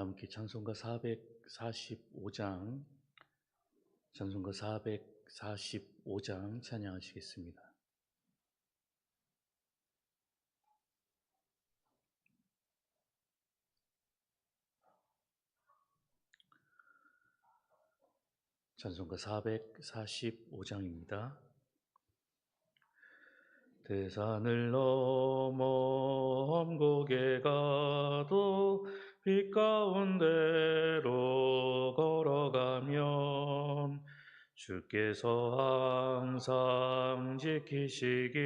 함께 찬송가 445장, 찬송가 445장 찬양하시겠습니다. 찬송가 445장입니다. 대산을 넘어 엄곡에 가도 빛 가운데로 걸어가면 주께서 항상 지키시기로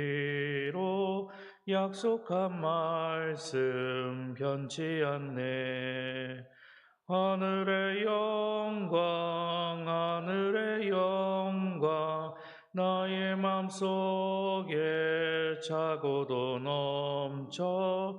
약속한 말씀 변치 않네. 하늘의 영광, 하늘의 영광, 나의 맘속에 차고도 넘쳐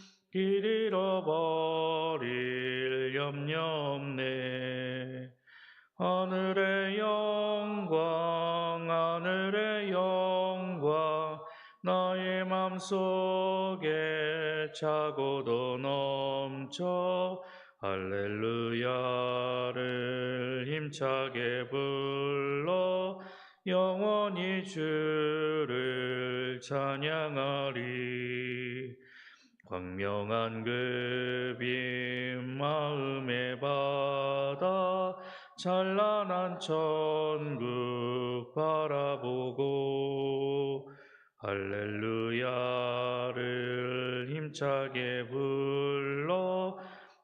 길 잃어버릴 염려 없네. 하늘의 영광 하늘의 영광 나의 맘속에 차고도 넘쳐 할렐루야를 힘차게 불러 영원히 주를 찬양하리 광명한 그빛 마음의 바다 찬란한 천국 바라보고 할렐루야를 힘차게 불러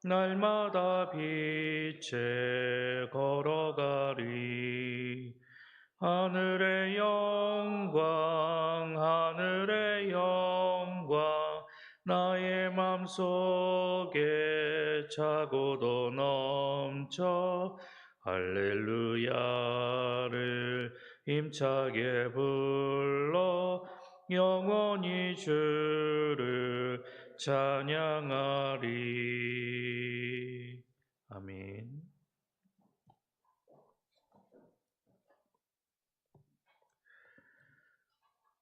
날마다 빛에 걸어가리. 하늘의 영광 맘속에 차고도 넘쳐 할렐루야를 힘차게 불러 영원히 주를 찬양하리. 아멘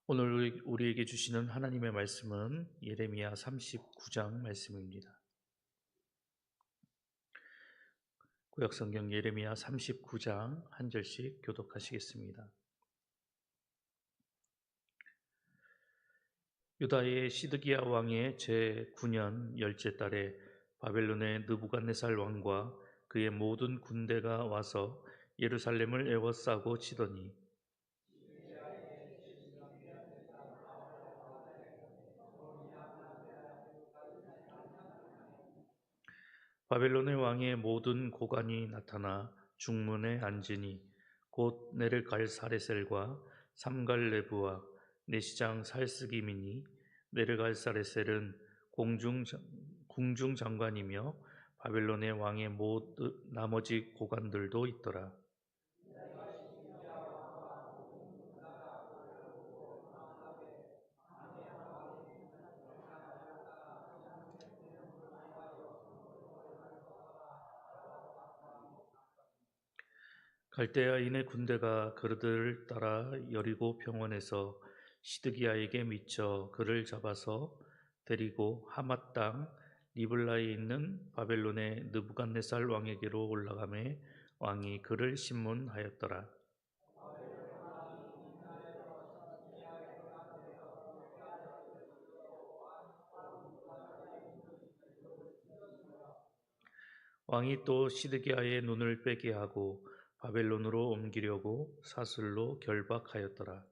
오늘 우리에게 주시는 하나님의 말씀은 예레미야 39장 말씀입니다. 구약성경 예레미야 39장 한 절씩 교독하시겠습니다. 유다의 시드기야 왕의 제9년 열째 달에 바벨론의 느부갓네살 왕과 그의 모든 군대가 와서 예루살렘을 에워싸고 치더니 바벨론의 왕의 모든 고관이 나타나 중문에 앉으니 곧 네르갈사레셀과 삼갈레브와 내시장 살스기민이 네르갈사레셀은 공중 궁중 장관이며 바벨론의 왕의 모든 나머지 고관들도 있더라. 갈대아인의 군대가 그들을 따라 여리고 평원에서 시드기야에게 미쳐 그를 잡아서 데리고 하맛 땅 리블라에 있는 바벨론의 느부갓네살 왕에게로 올라가매 왕이 그를 신문하였더라. 왕이 또 시드기야의 눈을 빼게 하고 바벨론으로 옮기려고 사슬로 결박하였더라.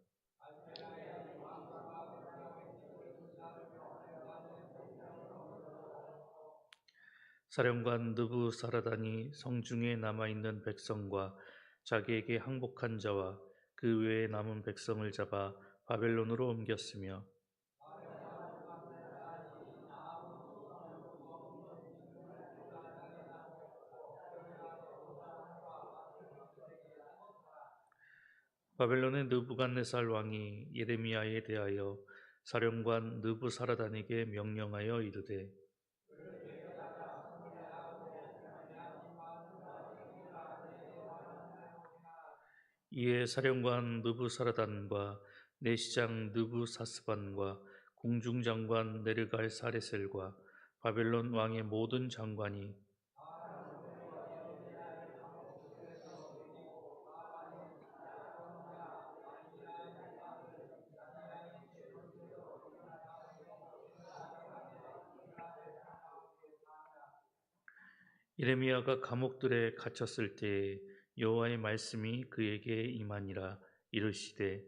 사령관 느부사라단이 성중에 남아 있는 백성과 자기에게 항복한 자와 그 외에 남은 백성을 잡아 바벨론으로 옮겼으며 바벨론의 느부갓네살 왕이 예레미야에 대하여 사령관 느부사라단에게 명령하여 이르되 이에 사령관 느부사라단과 내시장 느부사스반과 공중장관 네르갈 사레셀과 바벨론 왕의 모든 장관이 예레미야가 감옥들에 갇혔을 때에 여호와의 말씀이 그에게 임하니라 이르시되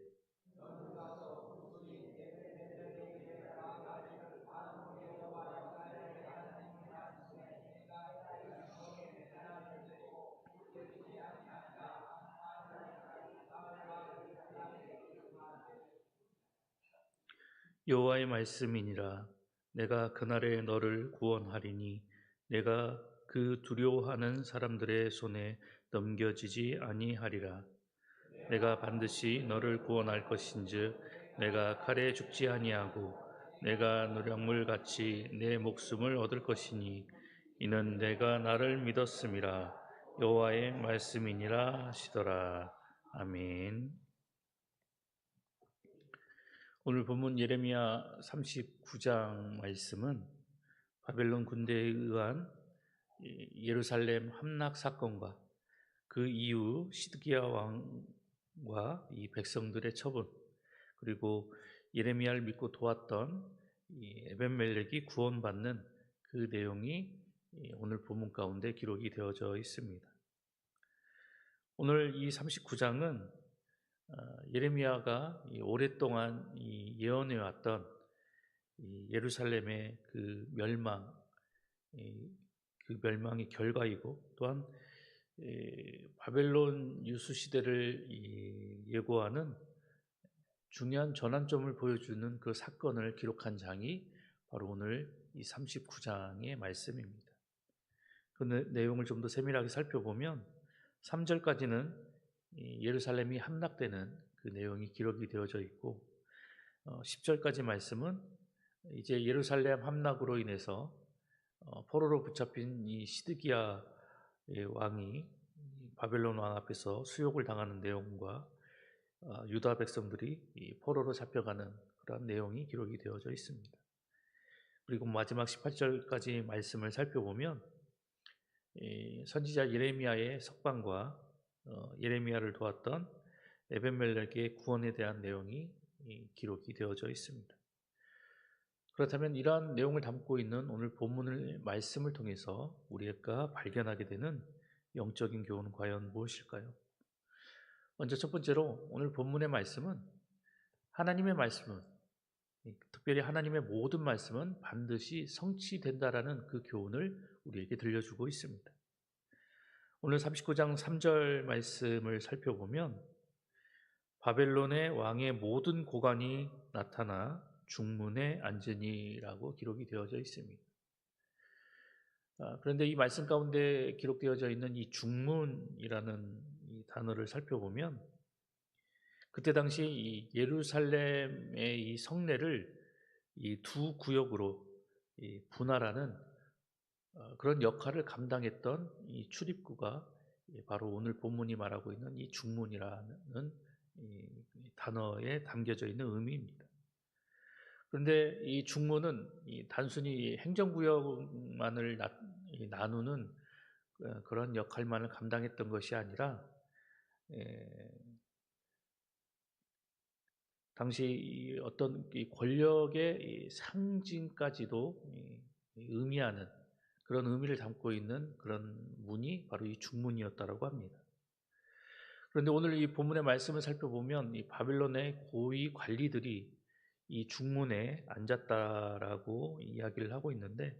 여호와의 말씀이니라. 내가 그날에 너를 구원하리니 내가 그 두려워하는 사람들의 손에 넘겨지지 아니하리라 내가 반드시 너를 구원할 것인즉 내가 칼에 죽지 아니하고 내가 노량물 같이 내 목숨을 얻을 것이니 이는 내가 나를 믿었음이라 여호와의 말씀이니라 하시더라 아멘. 오늘 본문 예레미야 39장 말씀은 바벨론 군대에 의한 예루살렘 함락 사건과 그 이후 시드기야 왕과 이 백성들의 처분 그리고 예레미야를 믿고 도왔던 이 에벤멜렉이 구원받는 그 내용이 오늘 본문 가운데 기록이 되어져 있습니다. 오늘 이 39장은 어, 예레미야가 오랫동안 예언해 왔던 예루살렘의 그 멸망, 그 멸망의 결과이고 또한 바벨론 유수 시대를 예고하는 중요한 전환점을 보여주는 그 사건을 기록한 장이 바로 오늘 이 39장의 말씀입니다. 그 내용을 좀 더 세밀하게 살펴보면 3절까지는 예루살렘이 함락되는 그 내용이 기록이 되어져 있고 10절까지 어, 말씀은 이제 예루살렘 함락으로 인해서 어, 포로로 붙잡힌 이 시드기야 왕이 바벨론 왕 앞에서 수욕을 당하는 내용과 어, 유다 백성들이 포로로 잡혀가는 그런 내용이 기록이 되어져 있습니다. 그리고 마지막 18절까지 말씀을 살펴보면 선지자 예레미야의 석방과 어, 예레미야를 도왔던 에벤멜렉의 구원에 대한 내용이 기록이 되어져 있습니다. 그렇다면 이러한 내용을 담고 있는 오늘 본문을 말씀을 통해서 우리가 발견하게 되는 영적인 교훈은 과연 무엇일까요? 먼저 첫 번째로 오늘 본문의 말씀은 하나님의 말씀은 특별히 하나님의 모든 말씀은 반드시 성취된다라는 그 교훈을 우리에게 들려주고 있습니다. 오늘 39장 3절 말씀을 살펴보면 바벨론의 왕의 모든 고관이 나타나 중문에 앉으니라고 기록이 되어져 있습니다. 아, 그런데 이 말씀 가운데 기록되어져 있는 이 중문이라는 이 단어를 살펴보면 그때 당시 이 예루살렘의 이 성내를 이 두 구역으로 이 분할하는 어, 그런 역할을 감당했던 이 출입구가 바로 오늘 본문이 말하고 있는 이 중문이라는 단어에 담겨져 있는 의미입니다. 그런데 이 중문은 단순히 행정구역만을 나누는 어, 그런 역할만을 감당했던 것이 아니라 당시 어떤 권력의 상징까지도 의미하는 그런 의미를 담고 있는 그런 문이 바로 이 중문이었다라고 합니다. 그런데 오늘 이 본문의 말씀을 살펴보면 이 바빌론의 고위 관리들이 이 중문에 앉았다라고 이야기를 하고 있는데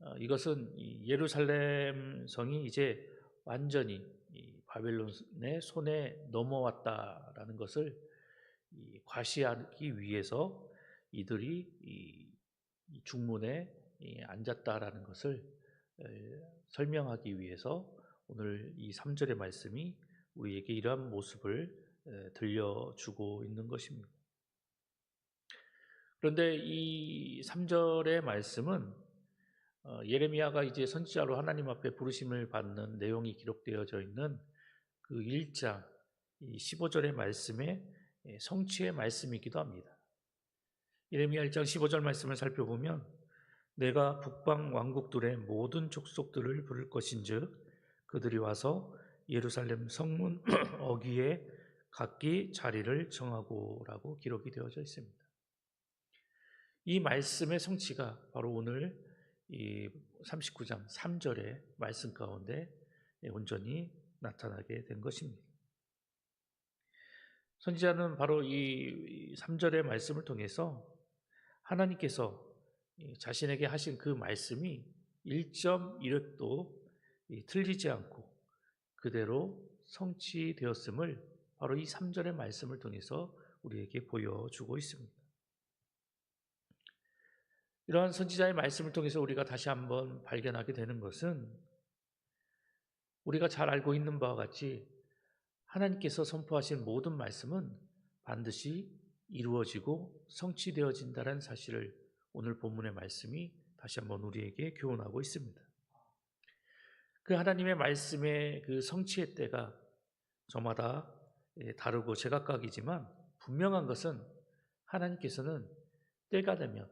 어, 이것은 예루살렘 성이 이제 완전히 바벨론의 손에 넘어왔다라는 것을 과시하기 위해서 이들이 이 중문에 앉았다라는 것을 설명하기 위해서 오늘 이 3절의 말씀이 우리에게 이러한 모습을 에, 들려주고 있는 것입니다. 그런데 이 3절의 말씀은 어, 예레미야가 이제 선지자로 하나님 앞에 부르심을 받는 내용이 기록되어져 있는 그 1장 15절의 말씀의 예, 성취의 말씀이기도 합니다. 예레미야 1장 15절 말씀을 살펴보면 내가 북방 왕국들의 모든 족속들을 부를 것인즉 그들이 와서 예루살렘 성문 어귀에 각기 자리를 정하고라고 기록이 되어져 있습니다. 이 말씀의 성취가 바로 오늘 이 39장 3절의 말씀 가운데 온전히 나타나게 된 것입니다. 선지자는 바로 이 3절의 말씀을 통해서 하나님께서 자신에게 하신 그 말씀이 1.1획도 틀리지 않고 그대로 성취되었음을 바로 이 3절의 말씀을 통해서 우리에게 보여주고 있습니다. 이러한 선지자의 말씀을 통해서 우리가 다시 한번 발견하게 되는 것은 우리가 잘 알고 있는 바와 같이 하나님께서 선포하신 모든 말씀은 반드시 이루어지고 성취되어진다는 사실을 오늘 본문의 말씀이 다시 한번 우리에게 교훈하고 있습니다. 그 하나님의 말씀의 그 성취의 때가 저마다 예, 다르고 제각각이지만 분명한 것은 하나님께서는 때가 되면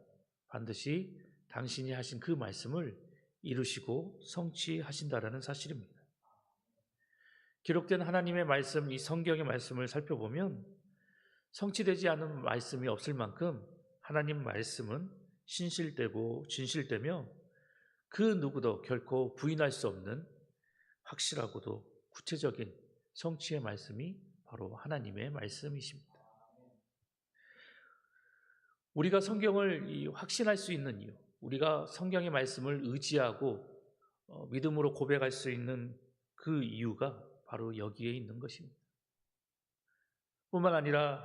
반드시 당신이 하신 그 말씀을 이루시고 성취하신다라는 사실입니다. 기록된 하나님의 말씀, 이 성경의 말씀을 살펴보면 성취되지 않은 말씀이 없을 만큼 하나님 말씀은 신실되고 진실되며 그 누구도 결코 부인할 수 없는 확실하고도 구체적인 성취의 말씀이 바로 하나님의 말씀이십니다. 우리가 성경을 확신할 수 있는 이유, 우리가 성경의 말씀을 의지하고 어, 믿음으로 고백할 수 있는 그 이유가 바로 여기에 있는 것입니다. 뿐만 아니라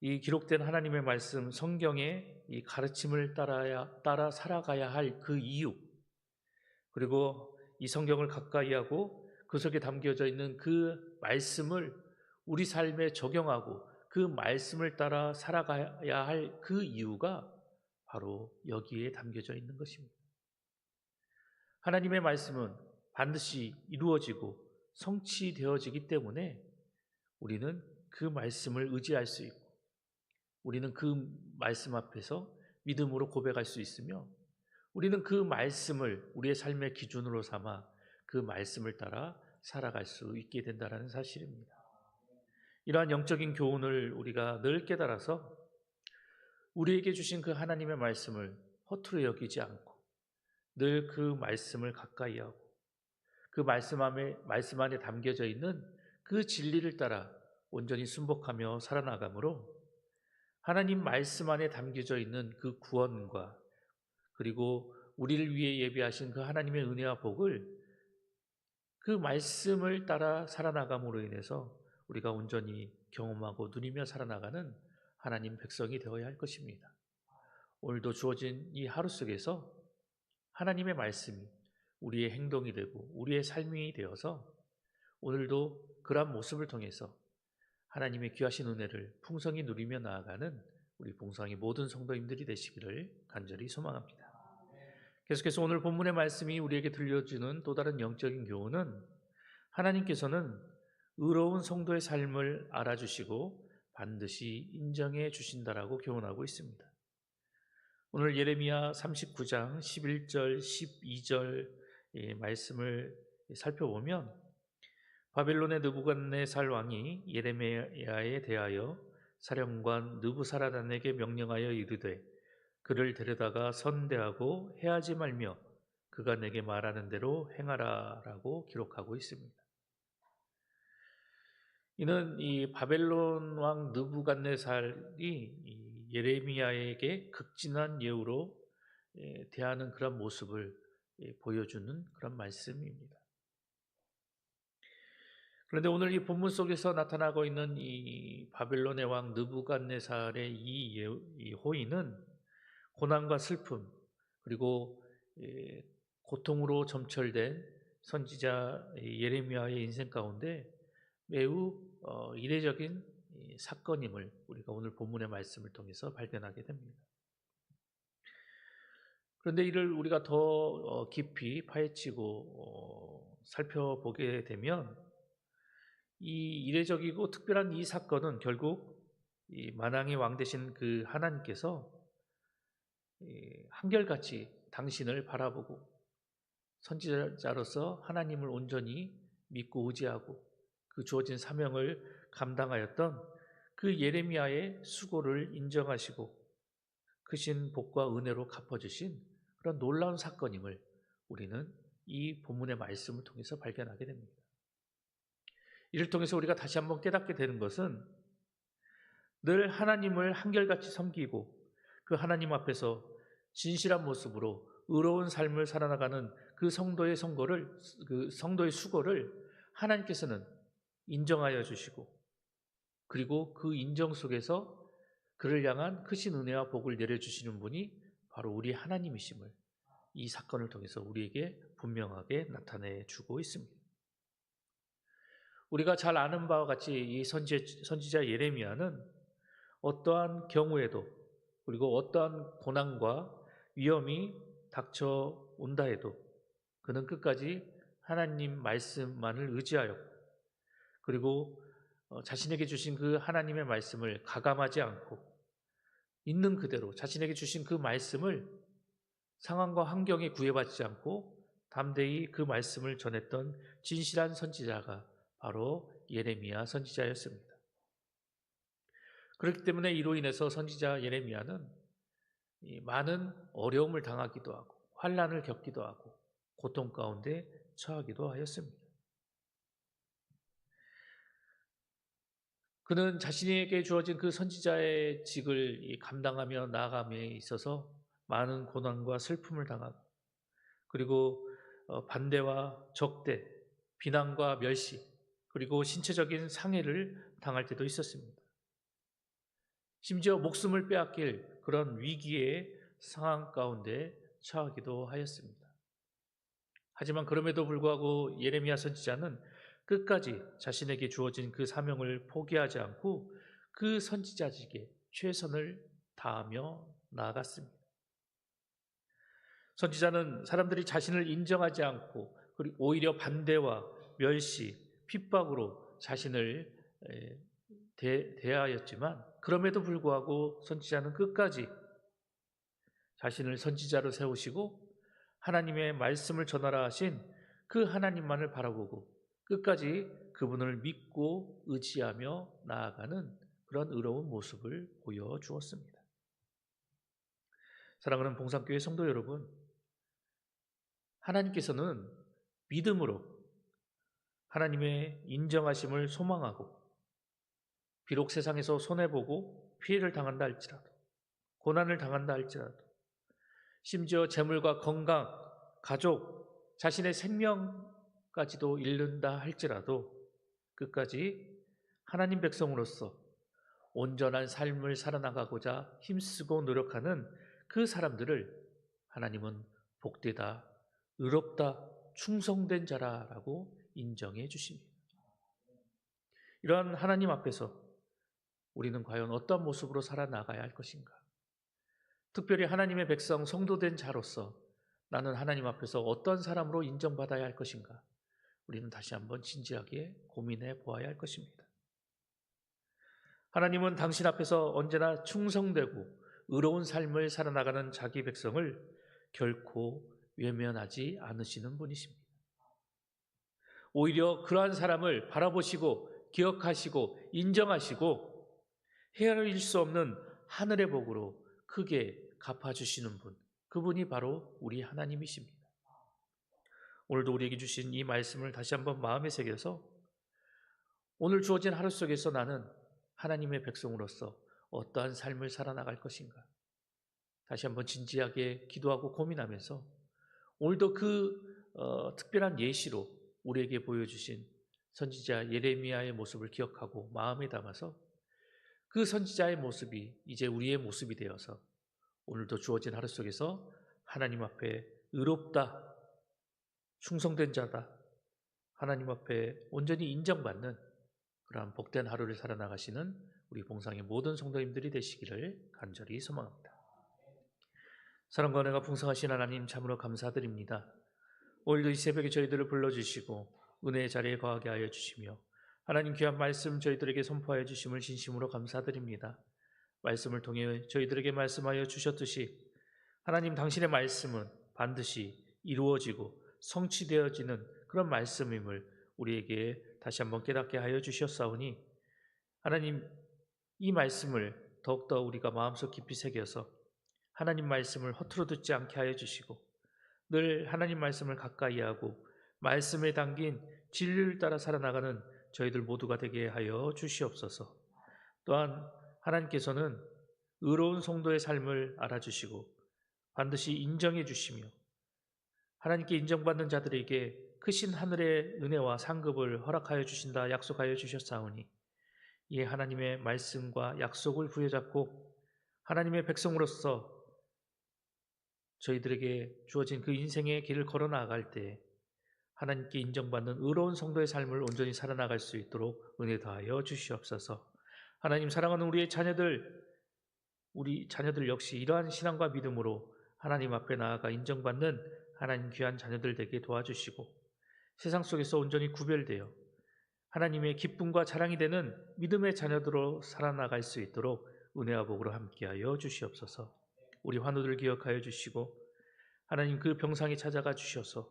이 기록된 하나님의 말씀, 성경의 이 가르침을 따라야, 따라 살아가야 할 그 이유, 그리고 이 성경을 가까이 하고 그 속에 담겨져 있는 그 말씀을 우리 삶에 적용하고 그 말씀을 따라 살아가야 할 그 이유가 바로 여기에 담겨져 있는 것입니다. 하나님의 말씀은 반드시 이루어지고 성취되어지기 때문에 우리는 그 말씀을 의지할 수 있고 우리는 그 말씀 앞에서 믿음으로 고백할 수 있으며 우리는 그 말씀을 우리의 삶의 기준으로 삼아 그 말씀을 따라 살아갈 수 있게 된다는 사실입니다. 이러한 영적인 교훈을 우리가 늘 깨달아서 우리에게 주신 그 하나님의 말씀을 허투루 여기지 않고 늘 그 말씀을 가까이 하고 그 말씀 안에, 말씀 안에 담겨져 있는 그 진리를 따라 온전히 순복하며 살아나가므로 하나님 말씀 안에 담겨져 있는 그 구원과 그리고 우리를 위해 예비하신 그 하나님의 은혜와 복을 그 말씀을 따라 살아나감으로 인해서 우리가 온전히 경험하고 누리며 살아나가는 하나님 백성이 되어야 할 것입니다. 오늘도 주어진 이 하루 속에서 하나님의 말씀이 우리의 행동이 되고 우리의 삶이 되어서 오늘도 그러한 모습을 통해서 하나님의 귀하신 은혜를 풍성히 누리며 나아가는 우리 봉상의 모든 성도님들이 되시기를 간절히 소망합니다. 계속해서 오늘 본문의 말씀이 우리에게 들려주는 또 다른 영적인 교훈은 하나님께서는 의로운 성도의 삶을 알아주시고 반드시 인정해 주신다라고 교훈하고 있습니다. 오늘 예레미야 39장 11절, 12절 말씀을 살펴보면 바벨론의 느부갓네살 왕이 예레미야에 대하여 사령관 느부사라단에게 명령하여 이르되 그를 데려다가 선대하고 해하지 말며 그가 내게 말하는 대로 행하라라고 기록하고 있습니다. 이는 이 바벨론 왕 느부갓네살이 예레미야에게 극진한 예우로 대하는 그런 모습을 예, 보여주는 그런 말씀입니다. 그런데 오늘 이 본문 속에서 나타나고 있는 이 바벨론의 왕 느부갓네살의 이, 이 호의는 고난과 슬픔 그리고 예, 고통으로 점철된 선지자 예레미야의 인생 가운데 매우 어, 이례적인 이 사건임을 우리가 오늘 본문의 말씀을 통해서 발견하게 됩니다. 그런데 이를 우리가 더 어, 깊이 파헤치고 어, 살펴보게 되면 이 이례적이고 특별한 이 사건은 결국 이 만왕의 왕 되신 그 하나님께서 이 한결같이 당신을 바라보고 선지자로서 하나님을 온전히 믿고 의지하고 그 주어진 사명을 감당하였던 그 예레미야의 수고를 인정하시고 크신 복과 은혜로 갚아주신 그런 놀라운 사건임을 우리는 이 본문의 말씀을 통해서 발견하게 됩니다. 이를 통해서 우리가 다시 한번 깨닫게 되는 것은 늘 하나님을 한결같이 섬기고 그 하나님 앞에서 진실한 모습으로 의로운 삶을 살아나가는 그 성도의 선거를 그 성도의 수고를 하나님께서는 인정하여 주시고 그리고 그 인정 속에서 그를 향한 크신 은혜와 복을 내려 주시는 분이 바로 우리 하나님이심을 이 사건을 통해서 우리에게 분명하게 나타내 주고 있습니다. 우리가 잘 아는 바와 같이 이 선지, 선지자 예레미야는 어떠한 경우에도 그리고 어떠한 고난과 위험이 닥쳐온다 해도 그는 끝까지 하나님 말씀만을 의지하였고 그리고 어, 자신에게 주신 그 하나님의 말씀을 가감하지 않고 있는 그대로 자신에게 주신 그 말씀을 상황과 환경에 구애받지 않고 담대히 그 말씀을 전했던 진실한 선지자가 바로 예레미야 선지자였습니다. 그렇기 때문에 이로 인해서 선지자 예레미야는 많은 어려움을 당하기도 하고 환란을 겪기도 하고 고통 가운데 처하기도 하였습니다. 그는 자신에게 주어진 그 선지자의 직을 감당하며 나아감에 있어서 많은 고난과 슬픔을 당하고 그리고 어, 반대와 적대, 비난과 멸시, 그리고 신체적인 상해를 당할 때도 있었습니다. 심지어 목숨을 빼앗길 그런 위기의 상황 가운데 처하기도 하였습니다. 하지만 그럼에도 불구하고 예레미야 선지자는 끝까지 자신에게 주어진 그 사명을 포기하지 않고 그 선지자직에 최선을 다하며 나아갔습니다. 선지자는 사람들이 자신을 인정하지 않고 그리고 오히려 반대와 멸시, 핍박으로 자신을 대, 대하였지만 그럼에도 불구하고 선지자는 끝까지 자신을 선지자로 세우시고 하나님의 말씀을 전하라 하신 그 하나님만을 바라보고 끝까지 그분을 믿고 의지하며 나아가는 그런 의로운 모습을 보여주었습니다. 사랑하는 봉산교회 성도 여러분, 하나님께서는 믿음으로 하나님의 인정하심을 소망하고 비록 세상에서 손해보고 피해를 당한다 할지라도 고난을 당한다 할지라도 심지어 재물과 건강, 가족, 자신의 생명 까지도 잃는다 할지라도 끝까지 하나님 백성으로서 온전한 삶을 살아나가고자 힘쓰고 노력하는 그 사람들을 하나님은 복되다, 의롭다, 충성된 자라라고 인정해 주십니다. 이러한 하나님 앞에서 우리는 과연 어떤 모습으로 살아나가야 할 것인가? 특별히 하나님의 백성, 성도된 자로서 나는 하나님 앞에서 어떤 사람으로 인정받아야 할 것인가? 우리는 다시 한번 진지하게 고민해 보아야 할 것입니다. 하나님은 당신 앞에서 언제나 충성되고 의로운 삶을 살아나가는 자기 백성을 결코 외면하지 않으시는 분이십니다. 오히려 그러한 사람을 바라보시고 기억하시고 인정하시고 헤아릴 수 없는 하늘의 복으로 크게 갚아주시는 분, 그분이 바로 우리 하나님이십니다. 오늘도 우리에게 주신 이 말씀을 다시 한번 마음에 새겨서 오늘 주어진 하루 속에서 나는 하나님의 백성으로서 어떠한 삶을 살아나갈 것인가? 다시 한번 진지하게 기도하고 고민하면서 오늘도 그 어, 특별한 예시로 우리에게 보여주신 선지자 예레미야의 모습을 기억하고 마음에 담아서 그 선지자의 모습이 이제 우리의 모습이 되어서 오늘도 주어진 하루 속에서 하나님 앞에 의롭다, 충성된 자다, 하나님 앞에 온전히 인정받는 그러한 복된 하루를 살아나가시는 우리 봉상의 모든 성도님들이 되시기를 간절히 소망합니다. 사랑과 은혜가 풍성하신 하나님 참으로 감사드립니다. 오늘도 이 새벽에 저희들을 불러주시고 은혜의 자리에 거하게 하여 주시며 하나님 귀한 말씀 저희들에게 선포하여 주심을 진심으로 감사드립니다. 말씀을 통해 저희들에게 말씀하여 주셨듯이 하나님 당신의 말씀은 반드시 이루어지고 성취되어지는 그런 말씀임을 우리에게 다시 한번 깨닫게 하여 주셨사오니 하나님 이 말씀을 더욱더 우리가 마음속 깊이 새겨서 하나님 말씀을 허투루 듣지 않게 하여 주시고 늘 하나님 말씀을 가까이 하고 말씀에 담긴 진리를 따라 살아나가는 저희들 모두가 되게 하여 주시옵소서. 또한 하나님께서는 의로운 성도의 삶을 알아주시고 반드시 인정해 주시며 하나님께 인정받는 자들에게 크신 하늘의 은혜와 상급을 허락하여 주신다 약속하여 주셨사오니 이 하나님의 말씀과 약속을 부여잡고 하나님의 백성으로서 저희들에게 주어진 그 인생의 길을 걸어 나아갈 때 하나님께 인정받는 의로운 성도의 삶을 온전히 살아나갈 수 있도록 은혜 다하여 주시옵소서. 하나님 사랑하는 우리의 자녀들, 우리 자녀들 역시 이러한 신앙과 믿음으로 하나님 앞에 나아가 인정받는 하나님 귀한 자녀들 되게 도와주시고 세상 속에서 온전히 구별되어 하나님의 기쁨과 자랑이 되는 믿음의 자녀들로 살아나갈 수 있도록 은혜와 복으로 함께하여 주시옵소서. 우리 환우들 기억하여 주시고 하나님 그 병상에 찾아가 주셔서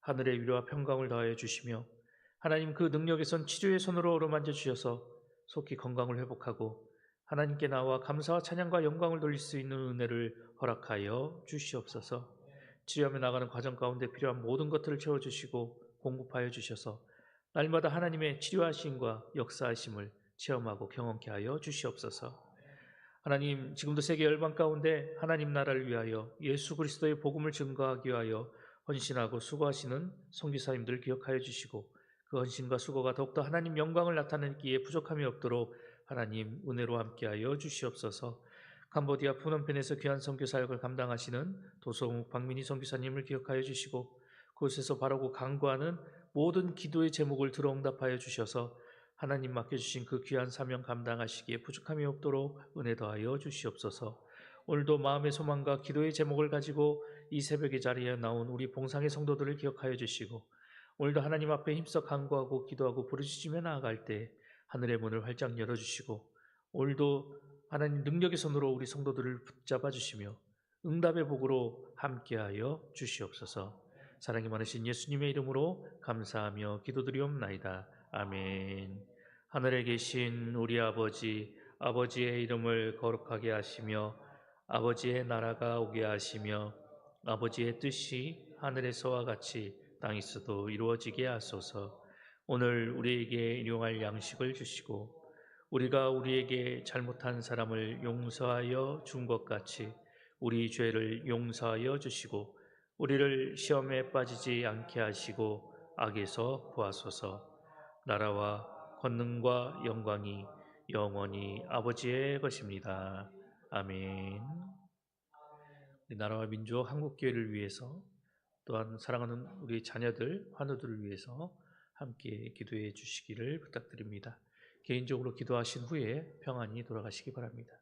하늘의 위로와 평강을 더하여 주시며 하나님 그 능력에선 치료의 손으로 어루만져 주셔서 속히 건강을 회복하고 하나님께 나와 감사와 찬양과 영광을 돌릴 수 있는 은혜를 허락하여 주시옵소서. 치료하며 나가는 과정 가운데 필요한 모든 것들을 채워 주시고 공급하여 주셔서 날마다 하나님의 치료하심과 역사하심을 체험하고 경험케 하여 주시옵소서. 하나님 지금도 세계 열방 가운데 하나님 나라를 위하여 예수 그리스도의 복음을 증거하기 위하여 헌신하고 수고하시는 성기사님들 기억하여 주시고 그 헌신과 수고가 더욱더 하나님 영광을 나타내기에 부족함이 없도록 하나님 은혜로 함께하여 주시옵소서. 캄보디아 푸놈펜에서 귀한 선교 사역을 감당하시는 도성욱 박민희 선교사님을 기억하여 주시고 그곳에서 바르고 강구하는 모든 기도의 제목을 들어 응답하여 주셔서 하나님 맡겨주신 그 귀한 사명 감당하시기에 부족함이 없도록 은혜 더하여 주시옵소서. 오늘도 마음의 소망과 기도의 제목을 가지고 이 새벽의 자리에 나온 우리 봉상의 성도들을 기억하여 주시고 오늘도 하나님 앞에 힘써 간구하고 기도하고 부르짖으며 나아갈 때 하늘의 문을 활짝 열어주시고 오늘도 하나님 능력의 손으로 우리 성도들을 붙잡아 주시며 응답의 복으로 함께하여 주시옵소서. 사랑이 많으신 예수님의 이름으로 감사하며 기도드리옵나이다. 아멘. 하늘에 계신 우리 아버지, 아버지의 이름을 거룩하게 하시며 아버지의 나라가 오게 하시며 아버지의 뜻이 하늘에서와 같이 땅에서도 이루어지게 하소서. 오늘 우리에게 일용할 양식을 주시고 우리가 우리에게 잘못한 사람을 용서하여 준 것 같이 우리 죄를 용서하여 주시고 우리를 시험에 빠지지 않게 하시고 악에서 구하소서. 나라와 권능과 영광이 영원히 아버지의 것입니다. 아멘. 나라와 민족 한국교회를 위해서 또한 사랑하는 우리 자녀들, 환우들을 위해서 함께 기도해 주시기를 부탁드립니다. 개인적으로 기도하신 후에 평안히 돌아가시기 바랍니다.